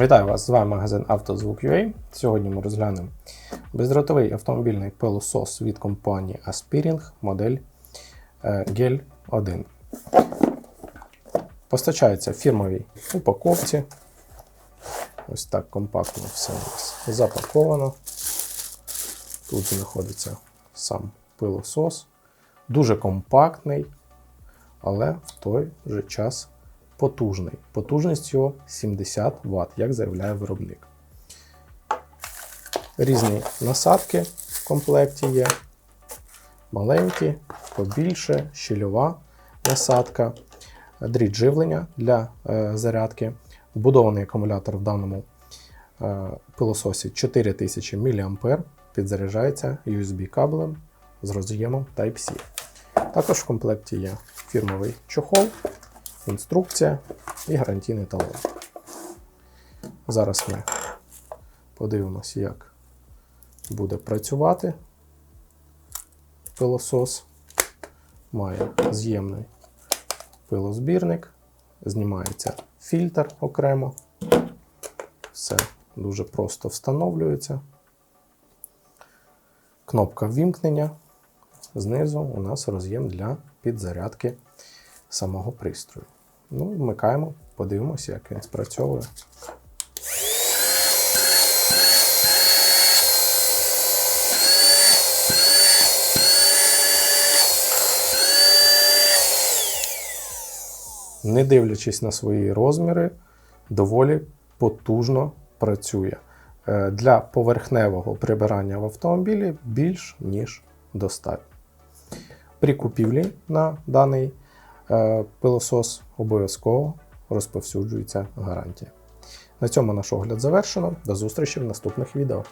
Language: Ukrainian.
Вітаю вас! З вами магазин «Автозвук.UA». Сьогодні ми розглянемо бездротовий автомобільний пилосос від компанії Aspiring модель е, GEL 1. Постачається в фірмовій упаковці. Ось так компактно все у нас запаковано. Тут знаходиться сам пилосос. Дуже компактний, але в той же час потужний. Потужність його 70 Вт, як заявляє виробник. Різні насадки в комплекті є. Маленькі, побільше, щільова насадка, дріт живлення для е, зарядки. Вбудований акумулятор в даному е, пилососі 4000 мА, підзаряджається USB кабелем з роз'ємом Type-C. Також в комплекті є фірмовий чохол, інструкція і гарантійний талон. Зараз ми подивимося, як буде працювати пилосос. Має з'ємний пилозбірник, знімається фільтр окремо. Все дуже просто встановлюється. Кнопка ввімкнення. Знизу у нас роз'єм для підзарядки самого пристрою. Ну, вмикаємо, подивимося, як він спрацьовує. Не дивлячись на свої розміри, доволі потужно працює. Е, Для поверхневого прибирання в автомобілі більш ніж достатньо. При купівлі на даний пилосос обов'язково розповсюджується гарантія. На цьому наш огляд завершено. До зустрічі в наступних відео.